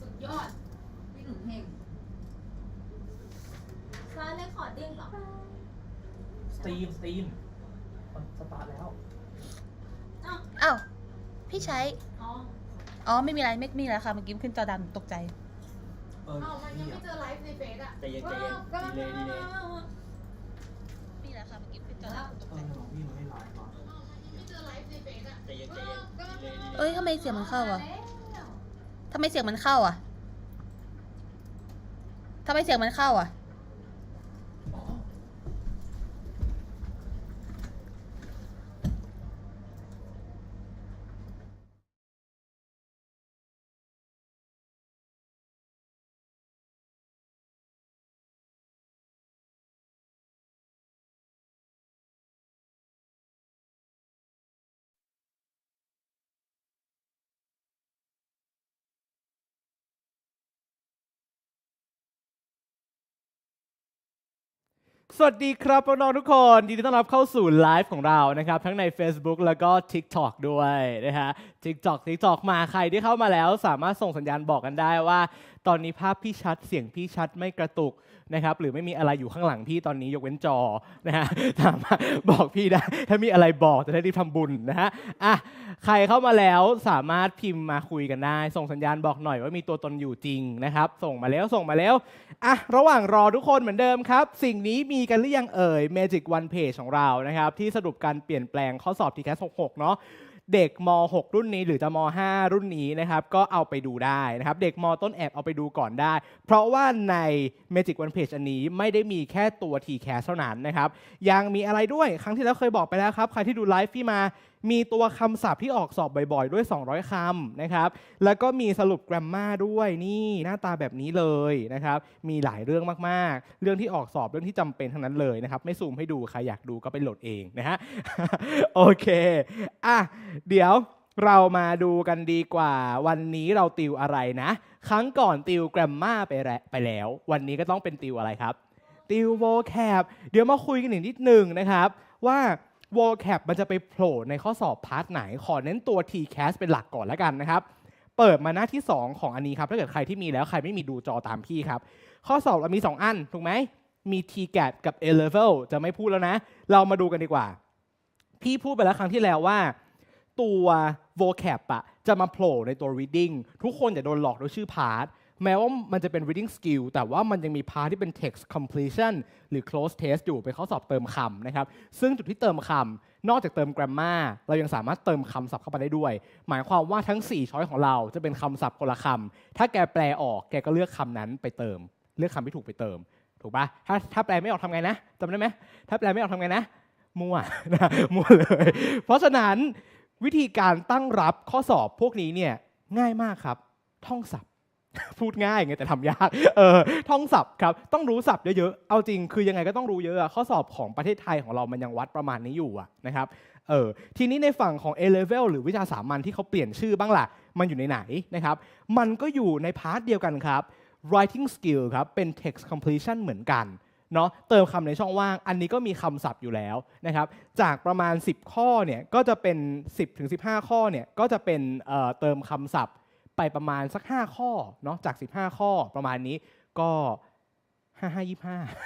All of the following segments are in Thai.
สุดยอด พี่หนุ่มเฮงซาเรคคอร์ดดิ้งเหรอ สตรีมสตรีมมันสตาร์ทแล้ว อ้าวอ้าวพี่ใช้ อ๋ออ๋อ ไม่มีอะไร ไม่มีอะไรค่ะ เมื่อกี้ขึ้นจอดำตกใจ เอออ้าวมันยังพี่ไม่อะเจอไลฟ์ในเฟซอะใจเย็นใจเย็นดีเลยดีเลย มีอะไรค่ะ เมื่อกี้ขึ้นจอดำตกเอใจอของพี่มันไม่ไลฟ์ว่ะอ้าวมันยังไม่เจอไลฟ์ในเฟซอะใจเย็นใจเย็นดีเลยดีเลย เอ้ยทำไมเสียงมันเข้าอะแล้ว ทำไมเสียงมันเข้าอะทำไมเสียงมันเข้าอะ สวัสดีครับน้องทุกคนยินดีต้อนรับเข้าสู่ไลฟ์ของเรานะครับ ทั้งใน Facebook แล้วก็ TikTok ด้วยนะฮะ TikTok TikTok มาใครที่เข้ามาแล้ว สามารถส่งสัญญาณบอกกันได้ว่า ตอนนี้ภาพพี่ชัดเสียงพี่ชัดไม่กระตุก นะครับหรือไม่มีอะไรอยู่ข้างหลังพี่ตอนนี้ยกเว้นจอนะฮะสามารถบอกพี่ได้ ถ้ามีอะไรบอกจะได้รีบทำบุญนะฮะอะใครเข้ามาแล้วสามารถพิมพ์มาคุยกันได้ ส่งสัญญาณบอกหน่อยว่ามีตัวตนอยู่จริงนะครับ ส่งมาแล้วส่งมาแล้วอะระหว่างรอทุกคนเหมือนเดิมครับ สิ่งนี้มีกันหรือยังเอ่ย Magic One Page ของเรานะครับที่สรุปการเปลี่ยนแปลงข้อสอบ TCAS 66 เนาะ เด็กม 6 รุ่นนี้หรือจะม 5 รุ่นนี้นะครับก็เอาไปดูได้นะครับ เด็กม ต้นแอบเอาไปดูก่อนได้ เพราะว่าใน Magic One Page อันนี้ไม่ได้มีแค่ตัว TCAS เท่านั้นนะครับ ยังมีอะไรด้วยครั้งที่แล้วเคยบอกไปแล้วครับ ใครที่ดูไลฟ์พี่มา มีตัวคำศัพท์ที่ออกสอบบ่อยๆ ด้วย 200 คำนะครับ แล้วก็มีสรุป grammar ด้วยนี่หน้าตาแบบนี้เลยนะครับ มีหลายเรื่องมากๆ เรื่องที่ออกสอบเรื่องที่จำเป็นทั้งนั้นเลยนะครับ ไม่ซูมให้ดูใครอยากดูก็ไปโหลดเองนะฮะ โอเค อะ เดี๋ยวเรามาดูกันดีกว่า วันนี้เราติวอะไรนะ ครั้งก่อนติว grammar ไปแล้วไปแล้ว วันนี้ก็ต้องเป็นติวอะไรครับติว vocab เดี๋ยวมาคุยกันอีกนิดหนึ่งนะครับ ว่า vocab มันจะไปโผล่ในข้อสอบพาร์ทไหน ขอเน้นตัว TCAS เป็นหลักก่อนแล้วกันนะครับ เปิดมาหน้าที่ 2 ของอันนี้ครับ ถ้าเกิดใครที่มีแล้วใครไม่มีดูจอตามพี่ครับ ข้อสอบเรามี 2 อัน ถูกไหม มี TGAT กับ A Level จะไม่พูดแล้วนะ เรามาดูกันดีกว่า พี่พูดไปแล้วครั้งที่แล้วว่า ตัว vocab อะจะมาโผล่ในตัว reading ทุกคนอย่าโดนหลอกด้วยชื่อพาร์ท แม้ว่ามันจะเป็น reading skill แต่ว่ามันยังมีพาร์ทที่เป็น text completion หรือ close test อยู่เป็นข้อสอบเติมคำนะครับ ซึ่งจุดที่เติมคำนอกจากเติม grammar เรายังสามารถเติมคำศัพท์เข้าไปได้ด้วย หมายความว่าทั้ง 4 ช้อยของเราจะเป็นคำศัพท์คนละคำถ้าแกแปลออกแกก็เลือกคำนั้นไปเติม เลือกคำที่ถูกไปเติม ถูกปะถ้าถ้าแปลไม่ออกทำไงนะจำได้ไหมถ้าแปลไม่ออกทำไงนะมั่วนะมั่วเลย เพราะฉะนั้นวิธีการตั้งรับข้อสอบพวกนี้เนี่ยง่ายมากครับ ท่องศัพท์ พูดง่ายไงแต่ทำยากเออท่องศัพท์ครับต้องรู้ศัพท์เยอะๆเอาจริงคือยังไงก็ต้องรู้เยอะอะข้อสอบของประเทศไทยของเรามันยังวัดประมาณนี้อยู่อะนะครับเออทีนี้ในฝั่งของ A level หรือวิชาสามัญที่เขาเปลี่ยนชื่อบ้างล่ะ มันอยู่ในไหนนะครับมันก็อยู่ในพาร์ทเดียวกันครับ writing skill ครับเป็น text completion เหมือนกันเนาะเติมคำในช่องว่าง อันนี้ก็มีคำศัพท์อยู่แล้วนะครับ จากประมาณ 10 ข้อเนี่ยก็จะเป็น 10ถึง15 ข้อเนี่ยก็จะเป็นเอ่อเติมคำศัพท์ ไปประมาณสัก 5 ข้อเนาะจาก 15 ข้อประมาณนี้ก็5 5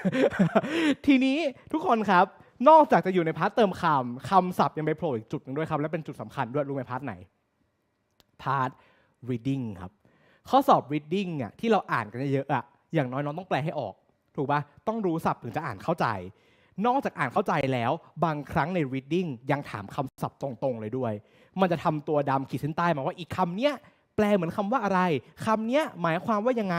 25ทีนี้ทุกคนครับ นอกจากจะอยู่ในพาร์ทเติมคำคำศัพท์ยังไปโผล่อีกจุดหนึงด้วยครับ และเป็นจุดสำคัญด้วยรู้ไหมพาร์ทไหน พาร์ท reading ครับ ข้อสอบ reading อะที่เราอ่านกันเยอะอะอย่างน้อยน้องต้องแปลให้ออก ถูกปะต้องรู้ศัพท์ถึงจะอ่านเข้าใจ นอกจากอ่านเข้าใจแล้ว บางครั้งใน reading ยังถามคำศัพท์ตรงๆเลยด้วย มันจะทำตัวดำขีดเส้นใต้มาว่าอีกคำเนี้ย แปลเหมือนคำว่าอะไรคำเนี้ยหมายความว่ายังไง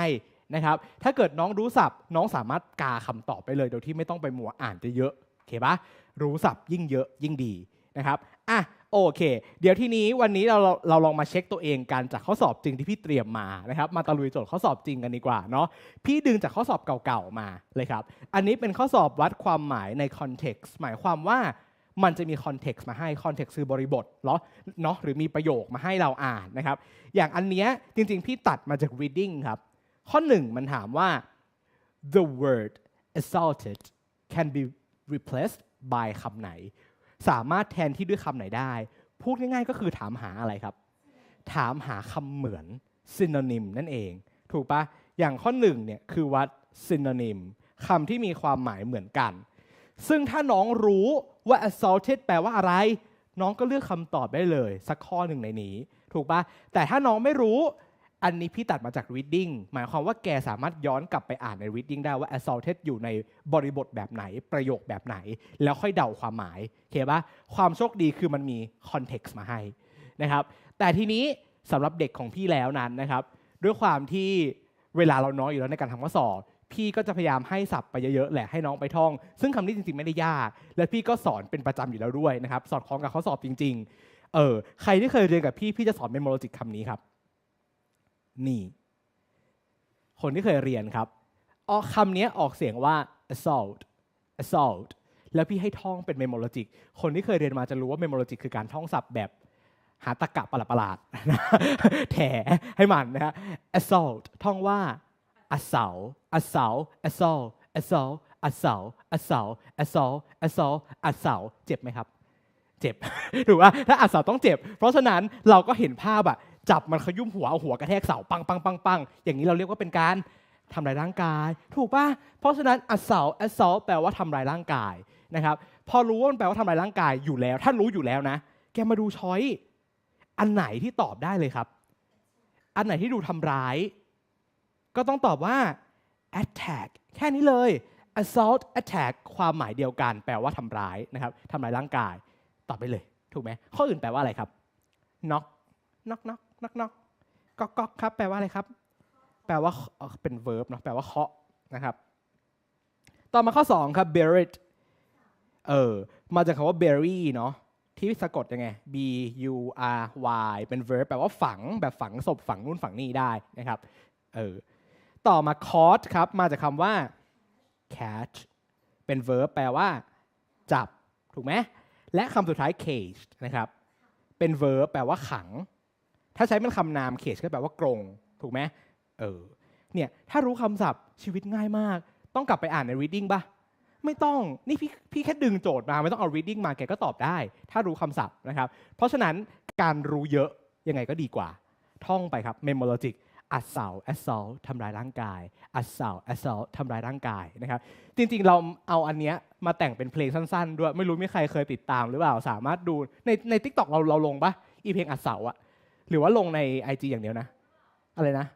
นะครับ ถ้าเกิดน้องรู้ศัพท์ น้องสามารถกาคำตอบไปเลย โดยที่ไม่ต้องไปมัวอ่านจะเยอะโอเคปะรู้ศัพท์ยิ่งเยอะยิ่งดีนะครับอะโอเค เดี๋ยวที่นี้วันนี้เราเราลองมาเช็คตัวเองกันจากข้อสอบจริงที่พี่เตรียมมานะครับ มาตะลุยโจทย์ข้อสอบจริงกันดีกว่าเนาะพี่ดึงจากข้อสอบเก่าๆมาเลยครับ อันนี้เป็นข้อสอบวัดความหมายใน context หมายความว่า มันจะมี context มาให้ context คือบริบทเหรอเนาะหรือมีประโยคมาให้เราอ่านนะครับ อย่างอันเนี้ยจริงๆ พี่ตัดมาจาก reading ครับ ข้อหนึ่งมันถามว่า the word assaulted can be replaced by คำไหน สามารถแทนที่ด้วยคำไหนได้ พูดง่ายๆก็คือถามหาอะไรครับ ถามหาคำเหมือน synonym นั่นเอง ถูกปะอย่างข้อหนึ่งเนี่ยคือวัด synonym คำที่มีความหมายเหมือนกัน ซึ่งถ้าน้องรู้ว่า assaulted แปลว่าอะไร น้องก็เลือกคำตอบได้เลย สักข้อหนึ่งในนี้ ถูกปะแต่ถ้าน้องไม่รู้ อันนี้พี่ตัดมาจาก reading หมายความว่าแกสามารถย้อนกลับไปอ่านใน reading ได้ว่า assaulted อยู่ในบริบทแบบไหน ประโยคแบบไหน แล้วค่อยเดาความหมายโอเคปะความโชคดีคือมันมี context มาให้นะครับ แต่ทีนี้สำหรับเด็กของพี่แล้วนั้นนะครับ ด้วยความที่เวลาเราน้อยอยู่แล้วในการทำข้อสอบ พี่ก็จะพยายามให้ศัพท์ไปเยอะๆแหละให้น้องไปท่อง ซึ่งคำนี้จริงๆไม่ได้ยาก และพี่ก็สอนเป็นประจำอยู่แล้วด้วยนะครับ สอดคล้องกับข้อสอบจริง ๆ เออใครที่เคยเรียนกับพี่พี่จะสอนเมมโมโลจิกคำนี้ครับ นี่ คนที่เคยเรียนครับออกคำนี้ออกเสียงว่า assault assault แล้วพี่ให้ท่องเป็นเมมโมโลจิก คนที่เคยเรียนมาจะรู้ว่าเมมโมโลจิกคือการท่องศัพท์แบบหาตะกะประหลาดๆแถให้มันนะฮะ assault ท่องว่า assault assault assault assault assault assault assault assault assault เจ็บไหมครับ เจ็บถูกว่าถ้าอัดเสาต้องเจ็บ เพราะฉะนั้นเราก็เห็นภาพอะจับมันขยุ่มหัวเอาหัวกระแทกเสาปังปังปังปังอย่างนี้เราเรียกว่าเป็นการทำลายร่างกาย ถูกป่ะเพราะฉะนั้น assault assault แปลว่าทำลายร่างกายนะครับ พอรู้ว่ามันแปลว่าทำลายร่างกายอยู่แล้ว ถ้ารู้อยู่แล้วนะ แกมาดูช้อยอันไหนที่ตอบได้เลยครับ อันไหนที่ดูทำร้าย ก็ต้องตอบว่า attack แค่นี้เลย assault attack ความหมายเดียวกัน แปลว่าทำร้ายนะครับทำร้ายร่างกาย ตอบไปเลย ถูกไหมข้ออื่นแปลว่าอะไรครับ knock knock knock knock knock ก๊อกก๊อกครับ แปลว่าอะไรครับ แปลว่าเป็น verb เนาะแปลว่าเคาะนะครับ ต่อมาข้อ 2 ครับ buried เออ มาจากคำว่า bury เนาะที่สะกดยังไง b u r y เป็น verb แปลว่าฝัง แบบฝังศพฝังนู่นฝังนี่ได้นะครับ เออ ต่อมา caught ครับ มาจากคำว่า catch เป็น verb แปลว่า จับ ถูกไหม และคำสุดท้าย cage นะครับ เป็น verb แปลว่าขัง ถ้าใช้เป็นคำนาม cage ก็แปลว่ากรง ถูกไหมเออ เนี่ย ถ้ารู้คำศัพท์ชีวิตง่ายมาก ต้องกลับไปอ่านใน reading ปะไม่ต้อง นี่พี่พี่แค่ดึงโจทย์มา ไม่ต้องเอา reading มา แกก็ตอบได้ ถ้ารู้คำศัพท์นะครับ เพราะฉะนั้นการรู้เยอะยังไงก็ดีกว่า ท่องไปครับ memologic อัดเสา assault ทำร้ายร่างกาย อัดเสา assault ทำร้ายร่างกายนะครับ จริงๆ เราเอาอันเนี้ยมาแต่งเป็นเพลงสั้นๆ ด้วย ไม่รู้มีใครเคยติดตามหรือเปล่า สามารถดูในใน t ิ k t o k เราเราลงปะอีเพลงอัดเสาอะหรือว่าลงใน IG อย่างเดียวนะ อะไรนะ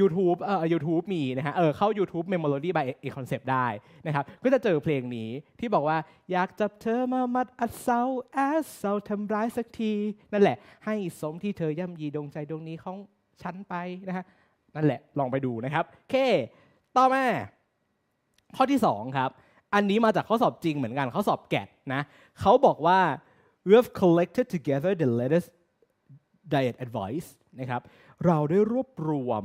YouTube เอ่อ YouTube มีนะฮะ เออ เข้า YouTube Memolody by A Concept ได้นะครับ ก็จะเจอเพลงนี้ที่บอกว่า อยากจับเธอมามัดอัดเสาแอสเสาทำร้ายสักที นั่นแหละ ให้สมที่เธอย่ำยีดวงใจดวงนี้ของ ฉันไปนะฮะนั่นแหละลองไปดูนะครับโอเค ต่อมา ข้อที่ 2 ครับ อันนี้มาจากข้อสอบจริงเหมือนกันข้อสอบแกดนะเขาบอกว่า we have collected together the latest diet advice นะครับเราได้รวบรวม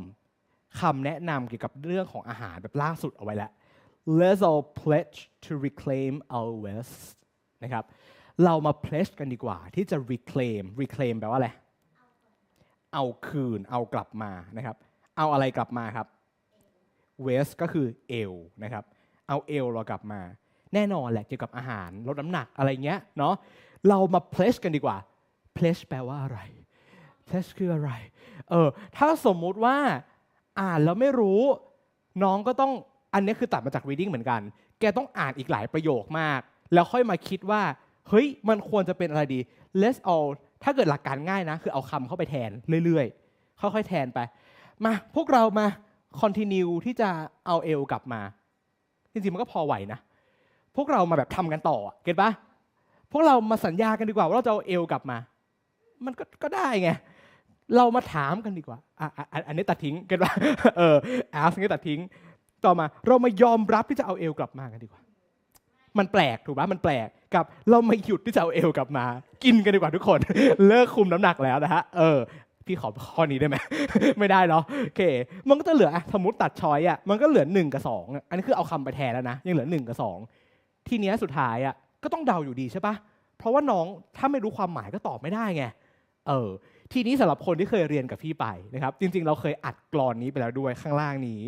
คำแนะนำเกี่ยวกับเรื่องของอาหารแบบล่าสุดเอาไว้แล้ว let's all pledge to reclaim our west นะครับ เรามา pledge กันดีกว่าที่จะ reclaim reclaim แปลว่าอะไร เอาคืนเอากลับมานะครับ เอาอะไรกลับมาครับ west ก็คือเอวนะครับเอาเอวเรากลับมา แน่นอนแหละเกี่ยวกับอาหารลดน้ำหนักอะไรเงี้ยเนาะเรามา pledge กันดีกว่า pledge แปลว่าอะไร pledge คืออะไรเออถ้าสมมุติว่าอ่านแล้วไม่รู้น้องก็ต้องอันนี้คือตัดมาจาก reading เหมือนกัน แกต้องอ่านอีกหลายประโยคมาก แล้วค่อยมาคิดว่า เฮ้ย มันควรจะเป็นอะไรดี let's all ถ้าเกิดหลักการง่ายนะ คือเอาคำเข้าไปแทนเรื่อยๆ ค่อยๆแทนไป มา พวกเรามา continue ที่จะเอาเอลกลับมา จริงๆ มันก็พอไหวนะ พวกเรามาแบบทำกันต่อ เก็ตปะพวกเรามาสัญญากันดีกว่าว่าเราจะเอาเอลกลับมา มันก็ก็ได้ไง เรามาถามกันดีกว่าอะอันนี้ตัดทิ้ง เก็ตปะเออแอสนี้ตัดทิ้ง ต่อมา เรามายอมรับที่จะเอาเอลกลับมากันดีกว่า มันแปลกถูกปะมันแปลกกับเราไมาหยุดที่จะเอาเอลกลับมา กินกันดีกว่าทุกคน เลิกคุมน้ำหนักแล้วนะฮะเออพี่ขอข้อนี้ได้ไหมไม่ได้เนาะโอเค มันก็จะเหลืออะสมมติตัดช้อยอะมันก็เหลือหนึ่งกับสองอันนี้คือเอาคำไปแทนแล้วนะยังเหลือหนึ่งกับสองทีเนี้ยสุดท้ายอะก็ต้องเดาอยู่ดีใช่ปะเพราะว่าน้องถ้าไม่รู้ความหมายก็ตอบไม่ได้ไงเออทีนี้สำหรับคนที่เคยเรียนกับพี่ไปนะครับ จริง ๆ เราเคยอัดกรอนนี้ไปแล้วด้วยข้างล่างนี้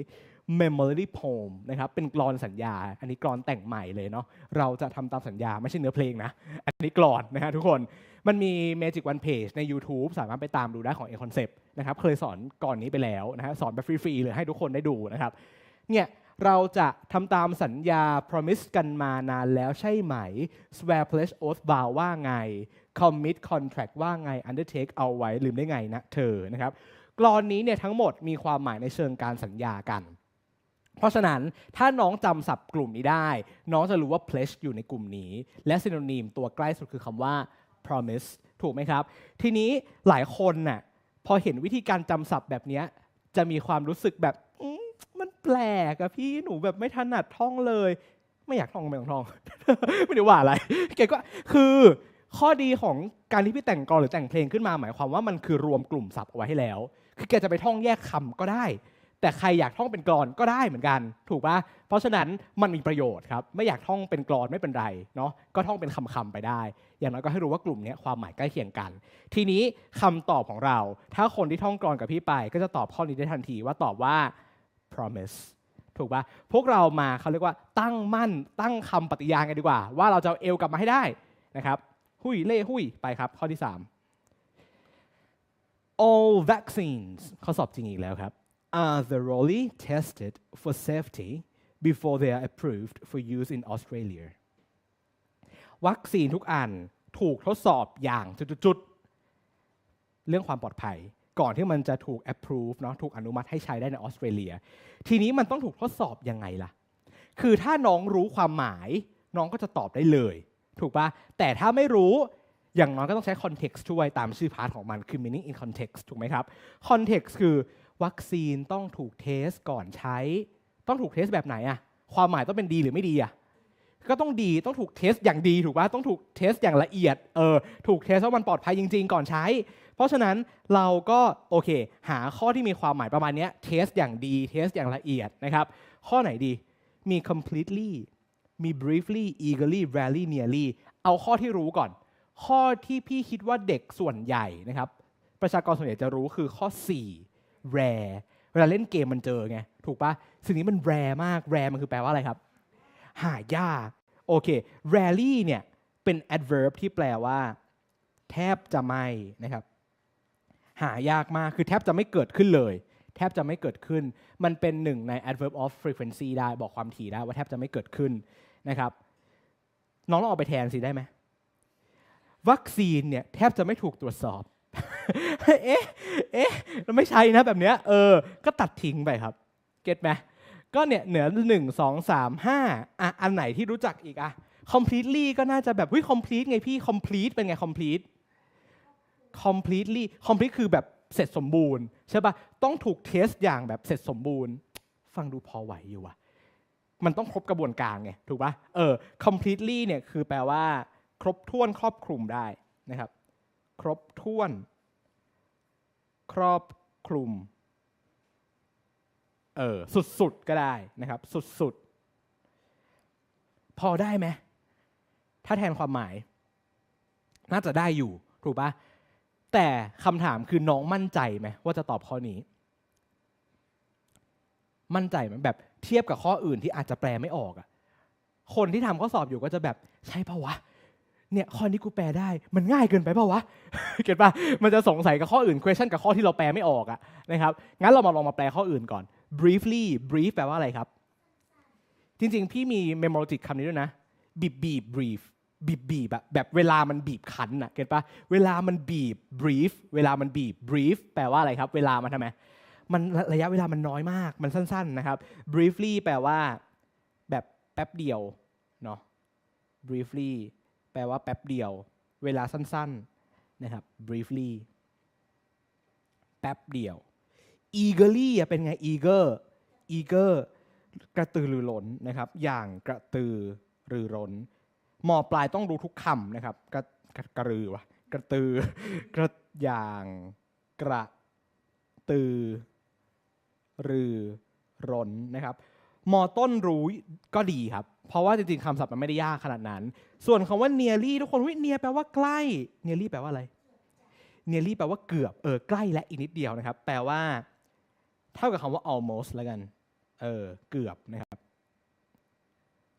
memory poem นะครับเป็นกรอนสัญญา อันนี้กรอนแต่งใหม่เลยเนาะเราจะทำตามสัญญาไม่ใช่เนื้อเพลงนะ อันนี้กรอนนะฮะทุกคนมันมี Magic One Page ใน YouTube สามารถไปตามดูได้ของ A Concept นะครับเคยสอนก่อนนี้ไปแล้วนะฮะสอนแบบฟรีๆเลยให้ทุกคนได้ดูนะครับเนี่ยเราจะทำตามสัญญา promise กันมานานแล้วใช่ไหม swear pledge oath vow ว่าไง commit contract ว่าไง undertake เอาไว้ลืมได้ไงนะเธอนะครับกรอนนี้เนี่ยทั้งหมดมีความหมายในเชิงการสัญญากัน เพราะฉะนั้นถ้าน้องจำศัพท์กลุ่มนี้ได้ น้องจะรู้ว่า pledge อยู่ในกลุ่มนี้ และ synonym ตัวใกล้สุดคือคำว่า promise ถูกไหมครับ ทีนี้หลายคนน่ะพอเห็นวิธีการจำศัพท์แบบนี้จะมีความรู้สึกแบบมันแปลกอะพี่หนูแบบไม่ถนัดท่องเลย ไม่อยากท่องไม่ต้องท่อง ไม่ได้ว่าอะไรแกก็คือข้อดีของการที่พี่แต่งกลอนหรือแต่งเพลงขึ้นมาหมายความว่ามันคือรวมกลุ่มศัพท์เอาไว้ให้แล้ว คือแกจะไปท่องแยกคำก็ได้ แต่ใครอยากท่องเป็นกลอนก็ได้เหมือนกัน ถูกปะเพราะฉะนั้นมันมีประโยชน์ครับ ไม่อยากท่องเป็นกลอนไม่เป็นไรเนาะก็ท่องเป็นคำๆไปได้ อย่างน้อยก็ให้รู้ว่ากลุ่มนี้ความหมายใกล้เคียงกัน ทีนี้คำตอบของเรา ถ้าคนที่ท่องกลอนกับพี่ไป ก็จะตอบข้อนี้ได้ทันทีว่าตอบว่า promise ถูกปะพวกเรามาเขาเรียกว่าตั้งมั่นตั้งคำปฏิญาณกันดีกว่า ว่าเราจะเอาเอลกลับมาให้ได้นะครับหุยเล่หุยไปครับ ข้อที่ 3 all vaccines ข้อสอบจริงอีกแล้วครับ are thoroughly tested for safety before they are approved for use in Australia วัคซีนทุกอันถูกทดสอบอย่างจุดๆ เรื่องความปลอดภัย ก่อนที่มันจะถูก approve เนาะถูกอนุมัติให้ใช้ได้ในออสเตรเลีย ทีนี้มันต้องถูกทดสอบยังไงล่ะ คือถ้าน้องรู้ความหมาย น้องก็จะตอบได้เลย ถูกปะแต่ถ้าไม่รู้อย่างน้อยก็ต้องใช้ context ช่วยตามชื่อพาร์ทของมันคือ meaning in context ถูกไหมครับ context คือ วัคซีนต้องถูกเทสก่อนใช้ ต้องถูกเทสแบบไหนอะความหมายต้องเป็นดีหรือไม่ดีอะก็ต้องดีต้องถูกเทสอย่างดีถูกปะต้องถูกเทสอย่างละเอียดเออถูกเทสว่ามันปลอดภัยจริง ๆ ก่อนใช้ เพราะฉะนั้นเราก็โอเค หาข้อที่มีความหมายประมาณนี้เทสอย่างดีเทสอย่างละเอียดนะครับข้อไหนดีมี completely มี briefly eagerly rarely nearly เอาข้อที่รู้ก่อน ข้อที่พี่คิดว่าเด็กส่วนใหญ่นะครับ ประชากรส่วนใหญ่จะรู้คือข้อ 4 r a r เวลาเล่นเกมมันเจอไง ถูกปะสิ่งนี้มัน rare มาก rare มันคือแปลว่าอะไรครับ หายาก โอเค rarely เนี่ย เป็น adverb ที่แปลว่า แทบจะไม่นะครับ หายากมากคือแทบจะไม่เกิดขึ้นเลย แทบจะไม่เกิดขึ้น มันเป็นหนึ่งใน adverb of frequency ได้บอกความถี่ได้ว่าแทบจะไม่เกิดขึ้นนะครับ น้องลองเอาไปแทนสิได้ไหมวัคซีนเนี่ยแทบจะไม่ถูกตรวจสอบ เอ๊ะ เอ๊ะแล้วไม่ใช่นะแบบเนี้ย เออ ก็ตัดทิ้งไปครับ เก็ตไหมก็เนี่ยเหนือหนึ่งสองสามห้าอะ อันไหนที่รู้จักอีกอะ completely ก็น่าจะแบบวิ complete ไงพี่ complete เป็นไง complete completely complete คือแบบเสร็จสมบูรณ์ใช่ปะต้องถูกเทสอย่างแบบเสร็จสมบูรณ์ ฟังดูพอไหวอยู่ว่ะมันต้องครบกระบวนการไงถูกปะเออ completely เนี่ยคือแปลว่า ครบถ้วนครอบคลุมได้นะครับ ครบถ้วน ครอบคลุมเออสุดๆก็ได้นะครับ สุดๆ พอได้ไหมถ้าแทนความหมาย น่าจะได้อยู่ถูกปะแต่คำถามคือน้องมั่นใจไหมว่าจะตอบข้อนี้ มั่นใจไหมแบบเทียบกับข้ออื่นที่อาจจะแปลไม่ออกอะคนที่ทำข้อสอบอยู่ก็จะแบบใช่ปะวะ เนี่ยข้อนี้กูแปลได้มันง่ายเกินไปเปล่าวะเก็ตปะมันจะสงสัยกับข้ออื่น question กับข้อที่เราแปลไม่ออกอะนะครับงั้นเรามาลองมาแปลข้ออื่นก่อน briefly brief แปลว่าอะไรครับ จริงๆ พี่มี memoristic คำนี้ด้วยนะบีบบีบ brief บีบบีบแบบแบบเวลามันบีบคั้นอะเก็ตปะเวลามันบีบ brief เวลามันบีบ brief แปลว่าอะไรครับ เวลามันทำไมมันระยะเวลามันน้อยมากมันสั้น ๆนะครับ briefly แปลว่า แบบแป๊บเดียวเนาะ briefly แปลว่าแป๊บเดียว เวลาสั้นๆนะครับ briefly แป๊บเดียว eagerly เป็นไง eager eager กระตือรือร้นนะครับ อย่างกระตือรือร้นมอปลายต้องรู้ทุกคำนะครับ กระกระกระรือวะกระตือกระอย่างกระตือรือร้นนะครับมอต้นรู้ก็ดีครับ เพราะว่าจริงๆคำศัพท์มันไม่ได้ยากขนาดนั้น ส่วนคำว่า nearly ทุกคนวิเนียแปลว่าใกล้ nearly แปลว่าอะไร nearly แปลว่าเกือบเออใกล้และอีกนิดเดียวนะครับ แปลว่า เท่ากับคำว่า almost แล้วกันเออเกือบนะครับ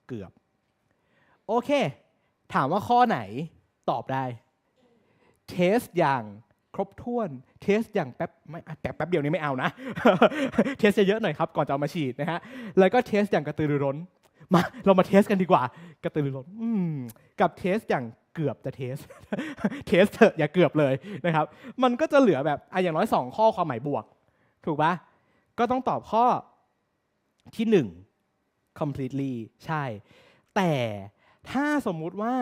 เกือบ โอเค ถามว่าข้อไหนตอบได้ เทสอย่างครบถ้วน เทสอย่างแป๊บไม่แป๊บแป๊บเดียวนี้ไม่เอานะ เทสเยอะๆหน่อยครับ ก่อนจะเอามาฉีดนะฮะ แล้วก็เทสอย่างกระตือรือร้น มาเรามาเทสกันดีกว่ากระตือรือร้นอืมกับเทสอย่างเกือบจะเทส เทสเถอะอย่าเกือบเลยนะครับ มันก็จะเหลือแบบอะอย่างน้อยสองข้อความหมายบวก ถูกปะก็ต้องตอบข้อที่หนึ่ง completely ใช่ แต่ถ้าสมมุติว่า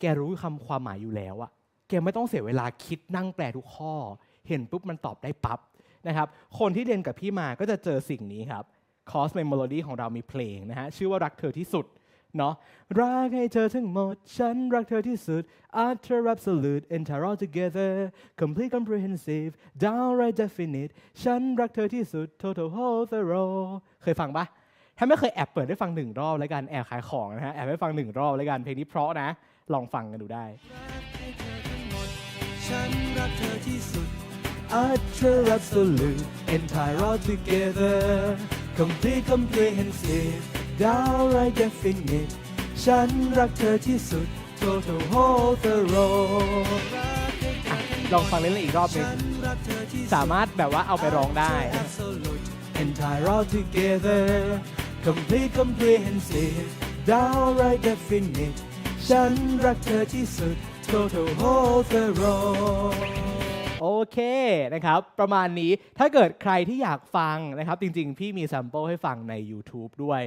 แกรู้คำความหมายอยู่แล้วอะแกไม่ต้องเสียเวลาคิดนั่งแปลทุกข้อ เห็นปุ๊บมันตอบได้ปั๊บนะครับ คนที่เรียนกับพี่มาก็จะเจอสิ่งนี้ครับ Cos m e m o d y ของเรามีเพลงนะฮะ ชื่อว่ารักเธอที่สุดเนาะรักให้เธอทั้งหมด ฉันรักเธอที่สุด utter absolute entire all together complete comprehensive downright definite ฉันรักเธอที่สุด total whole thorough เคยฟังปะถ้าไม่เคยแอบเปิดได้ฟังหนึ่งรอบแล้วกันแอบขายของนะฮะแอบให้ฟังหนึ่งรอบแล้วกันเพลงนี้เพราะนะ ลองฟังกันดูได้ฉันรักเธอที่สุด utter absolute entire all together complete comprehensive downright definite ฉันรักเธอที่สุด total whole thorough อะลองฟังเล่นๆอีกรอบหนึง ฉันรักเธอที่สุด สามารถแบบว่าเอาไปร้องได้ Absolute entire all together complete comprehensive downright definite ฉันรักเธอที่สุด total whole thorough โอเคนะครับ ประมาณนี้ถ้าเกิดใครที่อยากฟังนะครับ จริงๆ พี่มีแซมเปิลให้ฟังใน YouTube ด้วย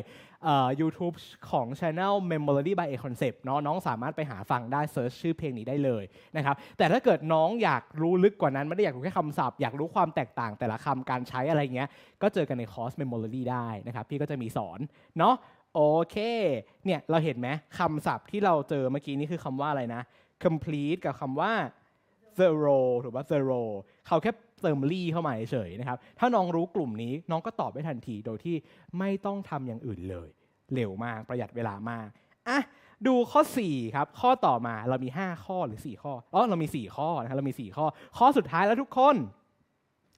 เอ่อ YouTube ของ Channel Memory by A Concept เนาะน้องสามารถไปหาฟังได้เซิร์ชชื่อเพลงนี้ได้เลยนะครับแต่ถ้าเกิดน้องอยากรู้ลึกกว่านั้น ไม่ได้อยากรู้แค่คำศัพท์อยากรู้ความแตกต่างแต่ละคำการใช้อะไรเงี้ย ก็เจอกันในคอร์ส Memory ได้นะครับ พี่ก็จะมีสอนเนาะโอเค เนี่ย เราเห็นไหมคำศัพท์ที่เราเจอเมื่อกี้นี่คือคำว่าอะไรนะ complete กับคำว่า thorough ถูกป่ะ thorough เขาแค่เติมลี่เข้ามาเฉยนะครับ ถ้าน้องรู้กลุ่มนี้น้องก็ตอบได้ทันทีโดยที่ไม่ต้องทำอย่างอื่นเลย เร็วมากประหยัดเวลามากอะดูข้อ 4 ครับ ข้อต่อมาเรามี 5 ข้อหรือ 4 ข้ออ๋อเรามี 4 ข้อนะครับเรามี 4 ข้อ ข้อสุดท้ายแล้วทุกคน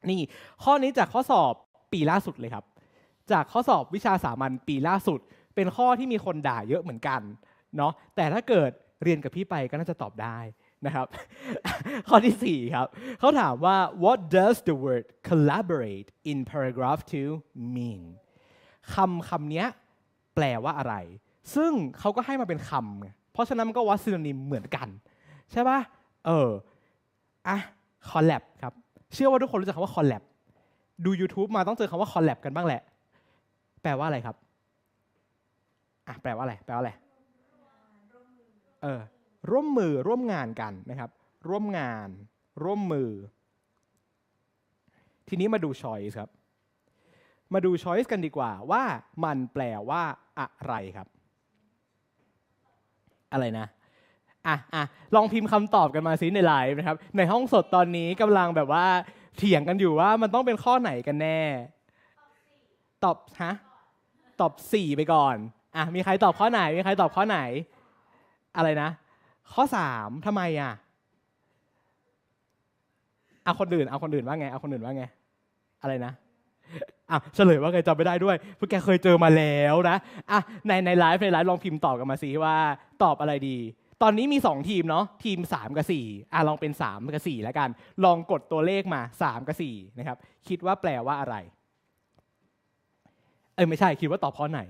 นี่ ข้อนี้จากข้อสอบปีล่าสุดเลยครับ จากข้อสอบวิชาสามัญปีล่าสุด เป็นข้อที่มีคนด่าเยอะเหมือนกันเนาะแต่ถ้าเกิดเรียนกับพี่ไปก็น่าจะตอบได้ นะครับ ข้อที่ 4 ครับเขาถามว่า what does the word collaborate in paragraph 2 mean คำคำนี้แปลว่าอะไร ซึ่งเขาก็ให้มาเป็นคำเพราะฉะนั้นมันก็วัดซิโนนิมเหมือนกัน ใช่ปะเออ อะ collab ครับ เชื่อว่าทุกคนรู้จักคำว่า collab ดู YouTube มาต้องเจอคำว่า collab กันบ้างแหละ แปลว่าอะไรครับ อะ แปลว่าอะไร แปลว่าอะไร เออ ร่วมมือร่วมงานกันนะครับ ร่วมงาน ร่วมมือ ทีนี้มาดู choice ครับ มาดู choice กันดีกว่าว่ามันแปลว่าอะไรครับ อะไรนะอะอะลองพิมพ์คำตอบกันมาซิในไลฟ์นะครับ ในห้องสดตอนนี้กำลังแบบว่าเถียงกันอยู่ว่ามันต้องเป็นข้อไหนกันแน่ ตอบฮะตอบสี่ไปก่อนอะมีใครตอบข้อไหน มีใครตอบข้อไหน อะไรนะ ข้อสามทำไมอะเอาคนอื่นเอาคนอื่นว่าไงเอาคนอื่นว่าไง อะไรนะอะเฉลยว่าไงจำไม่ได้ด้วยพวกแกเคยเจอมาแล้วนะอะในในไลฟ์ในไลฟ์ลองพิมพ์ตอบกันมาสิว่าตอบอะไรดี ตอนนี้มี 2 ทีมเนาะทีม 3 กับ4อะลองเป็น 3 กับ4แล้วกัน ลองกดตัวเลขมา 3 กับ4นะครับคิดว่าแปลว่าอะไร เอ้ยไม่ใช่คิดว่าตอบข้อไหน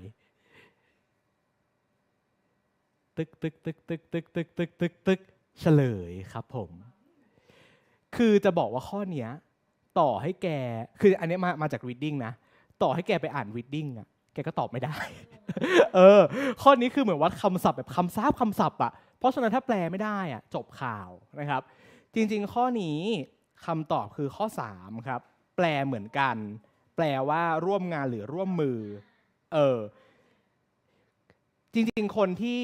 ตึกตึกตึกตึกตึกตึกตึกตึกตึกเฉลยครับผม คือจะบอกว่าข้อเนี้ยต่อให้แกคืออันนี้มามาจาก reading นะ ต่อให้แกไปอ่าน reading อะแกก็ตอบไม่ได้ เออ ข้อนี้คือเหมือนวัดคำศัพท์แบบคำซาบคำศัพท์อะเพราะฉะนั้นถ้าแปลไม่ได้อะจบข่าวนะครับ จริง ๆ ข้อนี้คำตอบคือข้อ 3 ครับ แปลเหมือนกัน แปลว่าร่วมงานหรือร่วมมือ เออ จริงๆ คนที่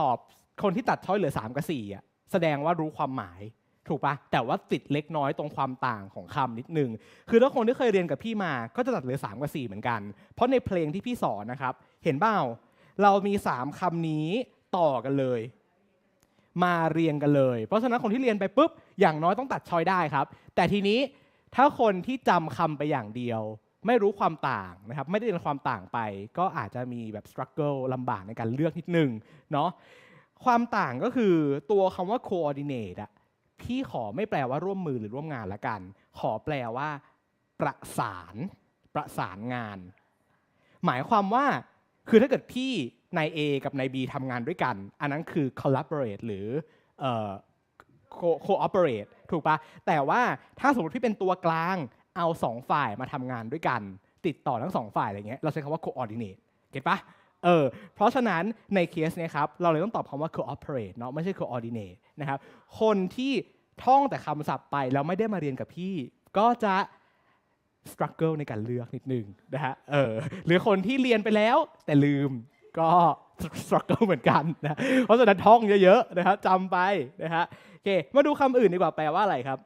ตอบคนที่ตัดช้อยเหลือ 3 กับ4อะแสดงว่ารู้ความหมายถูกปะแต่ว่าติดเล็กน้อยตรงความต่างของคำนิดนึง คือถ้าคนที่เคยเรียนกับพี่มาก็จะตัดเหลือ 3 กับ 4 เหมือนกัน เพราะในเพลงที่พี่สอนนะครับ เห็นเปล่าเรามี 3คำนี้ต่อกันเลย มาเรียงกันเลย เพราะฉะนั้นคนที่เรียนไปปุ๊บอย่างน้อยต้องตัดชอยได้ครับ แต่ทีนี้ถ้าคนที่จำคำไปอย่างเดียว ไม่รู้ความต่างนะครับไม่ได้เรียนความต่างไป ก็อาจจะมีแบบ struggle ลลำบากในการเลือกนิดนึงเนาะความต่างก็คือตัวคำว่า coordinate อะพี่ขอไม่แปลว่าร่วมมือหรือร่วมงานละกัน ขอแปลว่า ประสาน ประสานงาน หมายความว่าคือถ้าเกิดพี่นาย A กับนาย B ทำงานด้วยกัน อันนั้นคือ collaborate หรือออ co- cooperate ถูกปะแต่ว่าถ้าสมมติพี่เป็นตัวกลาง เอาสองฝ่ายมาทำงานด้วยกัน ติดต่อทั้งสองฝ่ายอะไรเงี้ยเราใช้คำว่า coordinate เก็ตปะเออเพราะฉะนั้นในเคสเนี้ยครับเราเลยต้องตอบคำว่า cooperate เนาะไม่ใช่ coordinate นะครับคนที่ท่องแต่คำศัพท์ไปแล้วไม่ได้มาเรียนกับพี่ ก็จะ struggle ในการเลือกนิดนึงนะฮะเออหรือคนที่เรียนไปแล้วแต่ลืมก็ struggle เหมือนกันนะเพราะฉะนั้นท่องเยอะๆนะครับจำไปนะฮะโอเคมาดูคำอื่นดีกว่าแปลว่าอะไรครับ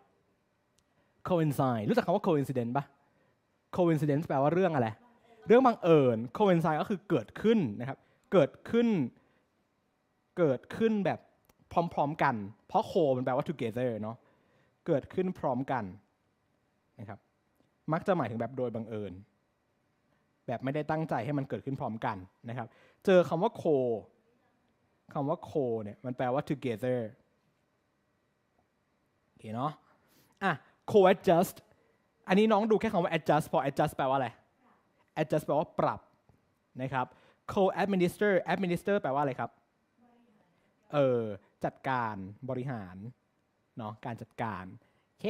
coincide รู้จักคำว่า coincidence ปะ coincidence แปลว่าเรื่องอะไร เรื่องบังเอิญ coincide ก็คือเกิดขึ้นนะครับ เกิดขึ้น เกิดขึ้นแบบพร้อมๆกัน เพราะ co มันแปลว่า together เนาะ เกิดขึ้นพร้อมกันนะครับ มักจะหมายถึงแบบโดยบังเอิญ แบบไม่ได้ตั้งใจให้มันเกิดขึ้นพร้อมกันนะครับ เจอคำว่า co คำว่า co เนี่ยมันแปลว่า together โอเคเนาะ อะ co-adjust อันนี้น้องดูแค่คำว่า adjust พอ adjust แปลว่าอะไร adjust แปลว่าปรับนะครับ co-administer administer แปลว่าอะไรครับ เออ จัดการบริหาร เนาะ การจัดการโอเค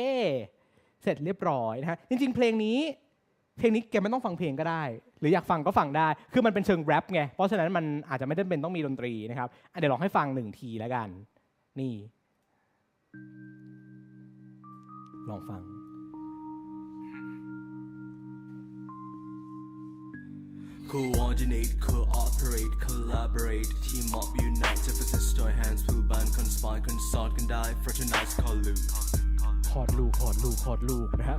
เสร็จเรียบร้อยนะฮะ จริง ๆ เพลงนี้ เพลงนี้แกไม่ต้องฟังเพลงก็ได้ หรืออยากฟังก็ฟังได้ คือมันเป็นเชิงแรปไง เพราะฉะนั้นมันอาจจะไม่จำเป็นต้องมีดนตรีนะครับเดี๋ยวลองให้ฟังหนึ่งทีแล้วกัน นี่ ลองฟัง Coordinate, cooperate, collaborate, team up, unite, emphasis, join hands, pull band, conspire, consult, can die, fraternize, collude. คอร์ดลูกคอร์ดลูกคอร์ดลูกนะฮะ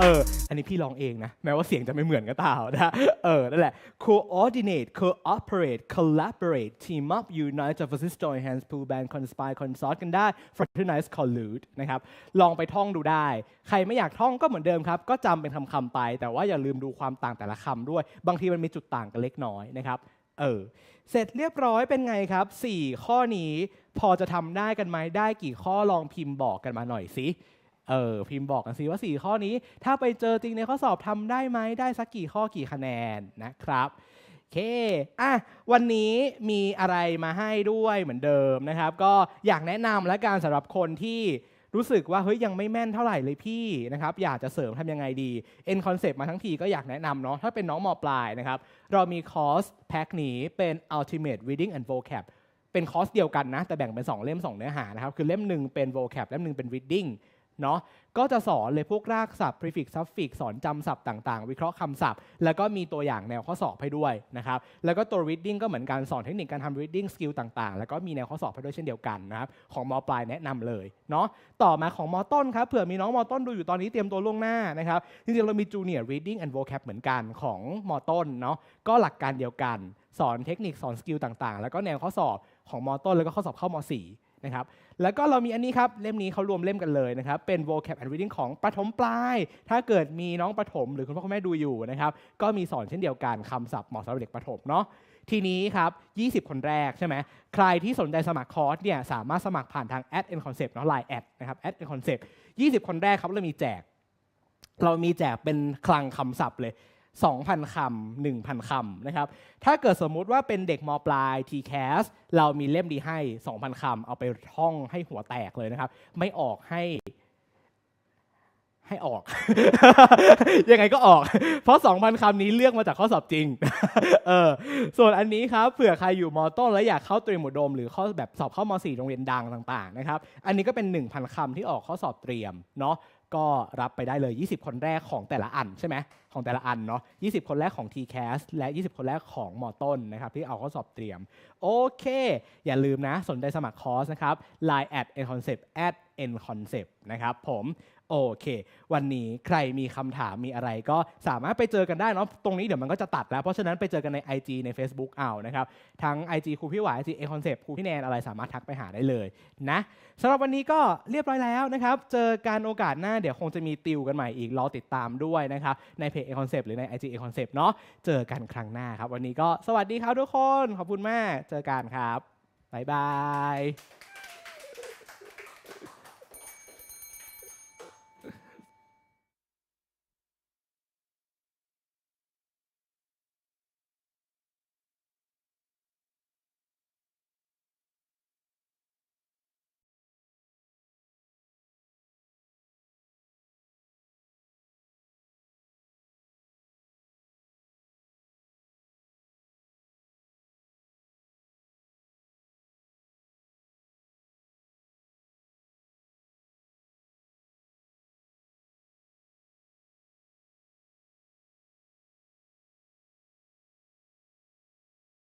เอออันนี้พี่ร้องเองนะ แม้ว่าเสียงจะไม่เหมือนก็ตามนะเออนั่นแหละ coordinate cooperate collaborate team up unite emphasis join hands pull band conspire consort กันได้ fraternize collude นะครับลองไปท่องดูได้ ใครไม่อยากท่องก็เหมือนเดิมครับ ก็จำเป็นคำๆไป แต่ว่าอย่าลืมดูความต่างแต่ละคำด้วย บางทีมันมีจุดต่างกันเล็กน้อยนะครับ เออ เสร็จเรียบร้อยเป็นไงครับ 4 ข้อนี้พอจะทำได้กันไหมได้กี่ข้อลองพิมพ์บอกกันมาหน่อยสิเออพิมพ์บอกกันสิว่า 4 ข้อนี้ ถ้าไปเจอจริงในข้อสอบทำได้ไหมได้สักกี่ข้อกี่คะแนนนะครับโอเค อะ วันนี้มีอะไรมาให้ด้วยเหมือนเดิมนะครับ ก็อยากแนะนำและการสำหรับคนที่ รู้สึกว่าเฮ้ยยังไม่แม่นเท่าไหร่เลยพี่นะครับอยากจะเสริมทำยังไงดี N concept มาทั้งทีก็อยากแนะนำเนาะถ้าเป็นน้องมปลายนะครับเรามีคอร์สแพ็คนี้เป็น ultimate reading and vocab เป็นคอร์สเดียวกันนะ แต่แบ่งเป็น 2 เล่ม 2 เนื้อหานะครับ คือเล่มหนึ่งเป็น vocab เล่มหนึ่งเป็น reading เนาะก็จะสอนเลยพวกรากศัพท์ prefix suffix สอนจำศัพท์ต่างๆ วิเคราะห์คำศัพท์ แล้วก็มีตัวอย่างแนวข้อสอบให้ด้วยนะครับ แล้วก็ตัว reading ก็เหมือนกันสอนเทคนิคการทำ reading skill ต่างๆ แล้วก็มีแนวข้อสอบให้ด้วยเช่นเดียวกันนะครับ ของมปลายแนะนำเลยเนาะ ต่อมาของมต้นครับ เผื่อมีน้องมต้นดูอยู่ตอนนี้เตรียมตัวล่วงหน้านะครับ จริงๆ เรามี junior reading and vocab เหมือนกันของมต้นเนาะ ก็หลักการเดียวกัน สอนเทคนิคสอนสกิลต่างๆ แล้วก็แนวข้อสอบของมต้นแล้วก็ข้อสอบเข้ามสี่ นะครับแล้วก็เรามีอันนี้ครับ เล่มนี้เขารวมเล่มกันเลยนะครับ เป็น vocab and reading ของประถมปลาย ถ้าเกิดมีน้องประถมหรือคุณพ่อคุณแม่ดูอยู่นะครับ ก็มีสอนเช่นเดียวกันคำศัพท์เหมาะสำหรับเด็กประถมเนาะทีนี้ครับ 20 คนแรกใช่ไหม ใครที่สนใจสมัครคอร์สเนี่ยสามารถสมัครผ่านทาง ad n concept เนาะ line ad นะครับ ad n concept 20 คนแรกครับเรามีแจก เรามีแจกเป็นคลังคำศัพท์เลย 2,000 คำ 1,000 คำนะครับ ถ้าเกิดสมมุติว่าเป็นเด็กมปลาย TCAS เรามีเล่มดีให้ 2,000 คำ เอาไปท่องให้หัวแตกเลยนะครับ ไม่ออกให้ให้ออก ยังไงก็ออก เพราะ 2,000 คำนี้เลือกมาจากข้อสอบจริง เออ ส่วนอันนี้ครับ เผื่อใครอยู่มต้นแล้วอยากเข้าเตรียมอุดม หรือข้อแบบสอบเข้าม .4 โรงเรียนดังต่าง ๆ นะครับ อันนี้ก็เป็น 1,000 คำที่ออกข้อสอบเตรียม เนาะ ก็รับไปได้เลย 20 คนแรกของแต่ละอันใช่ไหมของแต่ละอันเนาะ 20 คนแรกของ TCAS และ 20 คนแรกของมอต้นนะครับ ที่เอาข้อสอบเตรียม โอเค อย่าลืมนะ สนใจสมัครคอร์สนะครับ line at nconcept at nconcept นะครับผม โอเค วันนี้ใครมีคำถามมีอะไรก็สามารถไปเจอกันได้เนาะตรงนี้เดี๋ยวมันก็จะตัดแล้ว เพราะฉะนั้นไปเจอกันใน IG ใน Facebook เอานะครับ ทั้ง IG ครูพี่หวาย IG a concept ครูพี่แนนอะไรสามารถทักไปหาได้เลยนะสำหรับวันนี้ก็เรียบร้อยแล้วนะครับ เจอกันโอกาสหน้าเดี๋ยวคงจะมีติวกันใหม่อีกรอติดตามด้วยนะครับ ในเพจ a concept หรือใน IG a concept เนาะเจอกันครั้งหน้าครับ วันนี้ก็สวัสดีครับทุกคนขอบคุณมากเจอกันครับบ๊ายบาย